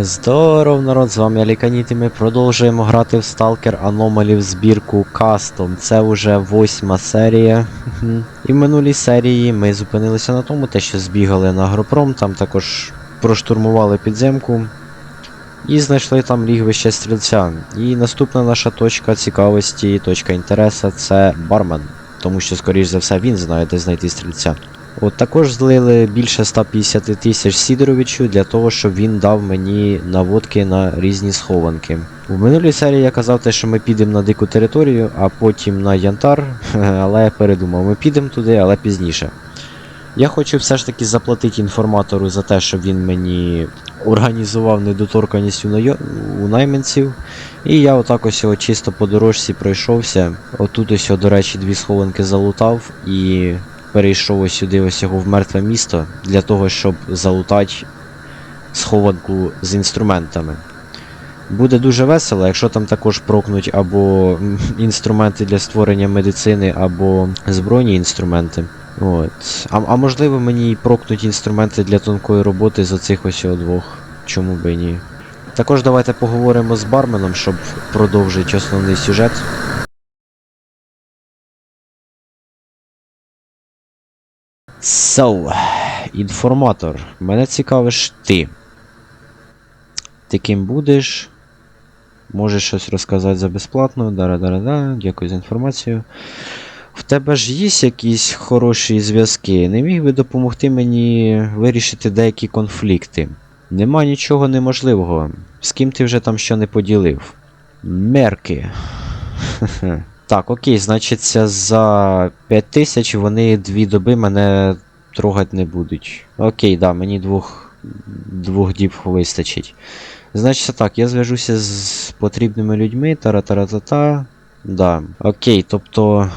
Здоров, народ, з вами Аліканіт і ми продовжуємо грати в Stalker Anomaly в збірку Custom. Це вже восьма серія. І в минулій серії ми зупинилися на тому, те, що збігали на Агропром, там також проштурмували підземку і знайшли там лігвище стрільця. І наступна наша точка цікавості, точка інтересу це бармен. Тому що, скоріш за все, він знає, де знайти стрільця. От також злили більше 150 тисяч Сідоровичу для того, щоб він дав мені наводки на різні схованки. У минулій серії я казав те, що ми підемо на дику територію, а потім на Янтар, але я передумав, ми підемо туди, але пізніше. Я хочу все ж таки заплатити інформатору за те, щоб він мені організував недоторканість у, найо... у найманців. І я отак ось чисто по дорожці пройшовся. Отут ось, до речі, дві схованки залутав і перейшов ось сюди ось його в мертве місто для того, щоб залутати схованку з інструментами. Буде дуже весело, якщо там також прокнуть або інструменти для створення медицини, або збройні інструменти. От. А, а можливо мені і прокнуть інструменти для тонкої роботи з оцих ось двох. Чому би ні? Також давайте поговоримо з барменом, щоб продовжити основний сюжет. So, інформатор, мене цікавиш ти. Ти ким будеш? Можеш щось розказати за безплатно. Дара-дара-да, дякую за інформацію. В тебе ж є якісь хороші зв'язки. Не міг би допомогти мені вирішити деякі конфлікти. Нема нічого неможливого. З ким ти вже там що не поділив? Мерки. Так, окей, значиться, за 5000 вони дві доби мене трогати не будуть. Окей, да, мені двох, двох діб вистачить. Значить так, я зв'яжуся з потрібними людьми, тара-тара-та-та. Да. Окей, тобто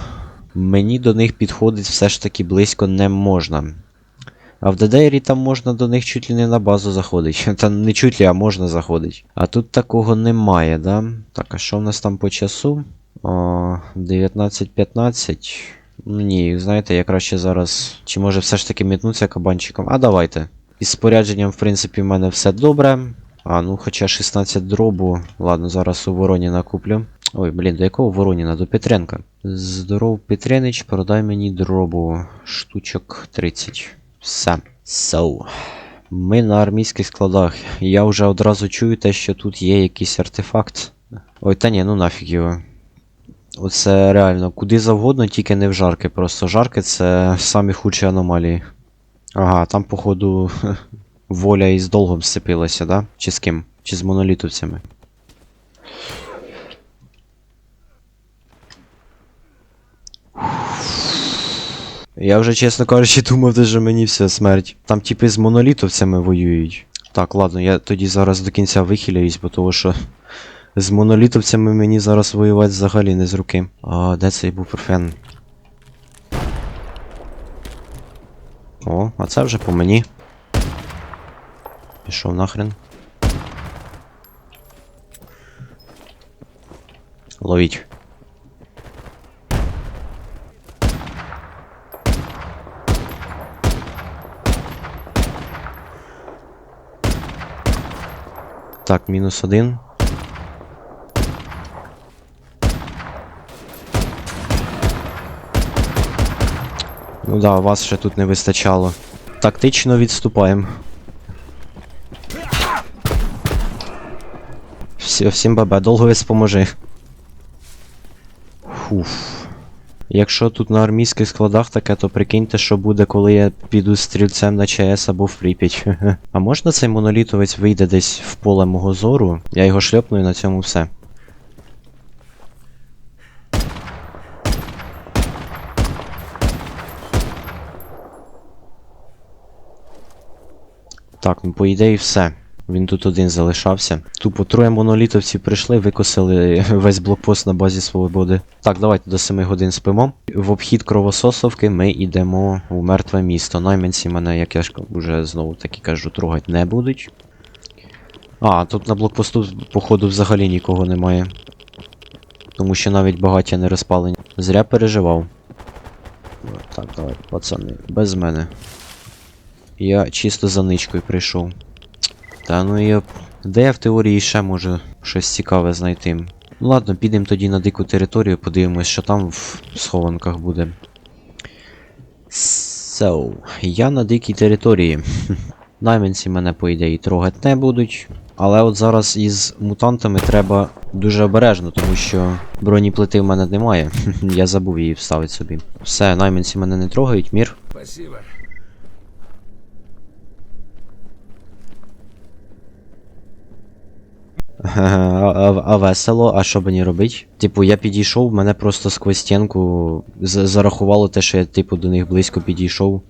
мені до них підходить все ж таки близько не можна. А в ДДРі там можна до них чуть ли не на базу заходити. Та не чуть ли, а можна заходить. А тут такого немає, да? Так, а що в нас там по часу? О, 19.15. Ну ні, знаєте, я краще зараз. Чи може все ж таки мітнуться кабанчиком? А давайте. Із спорядженням, в принципі, в мене все добре. А, ну хоча 16 дробу. Ладно, зараз у Вороніна куплю. Ой, блін, до якого Вороніна? До Петренка. Здоров, Петренич, продай мені дробу. Штучок 30. Все. So. Ми на армійських складах. Я вже одразу чую те, що тут є якийсь артефакт. Ой, та ні, ну нафіг його. Оце реально, куди завгодно, тільки не в жарки. Просто жарки це самі худші аномалії. Ага, там, походу, воля із долгом сцепилася, да? Чи з ким? Чи з монолітовцями? Я вже, чесно кажучи, думав, що мені вся смерть. Там типи з монолітовцями воюють. Так, ладно, я тоді зараз до кінця вихиляюсь, бо того що з монолітовцями мені зараз воювати взагалі не з руки. А де цей буперфен? О, а це вже по мені. Пішов нахрен. Ловіть. Так, мінус один. Ну да, вас ще тут не вистачало. Тактично відступаємо. Всі, всім бабе, довго споможи. Фуф. Якщо тут на армійських складах таке, то прикиньте, що буде, коли я піду стрільцем на ЧС або в Прип'ять. А можна цей монолітовець вийде десь в поле мого зору? Я його шльопну і на цьому все. Так, ну по ідеї все. Він тут один залишався. Тупо троє монолітовців прийшли, викосили весь блокпост на базі свободи. Так, давайте до 7 годин спимо. В обхід кровососовки ми йдемо у мертве місто. Найманці мене, як я ж вже знову таки кажу, трогати не будуть. А, тут на блокпосту, походу, взагалі нікого немає. Тому що навіть багаття не розпалені. Зря переживав. Так, давай, пацани, без мене. Я чисто за ничкою прийшов. Та ну я Де я в теорії ще можу щось цікаве знайти. Ну ладно, підемо тоді на дику територію, подивимось, що там в схованках буде. So, я на дикій території. Найманці мене, по ідеї, трогати не будуть. Але от зараз із мутантами треба дуже обережно, тому що бронеплити в мене немає. Я забув її вставити собі. Все, найманці мене не трогають, мір. Спасибо. А, а, весело, а що мені робить? Типу, я підійшов, мене просто сквозь стінку зарахувало те, що я, типу, до них близько підійшов.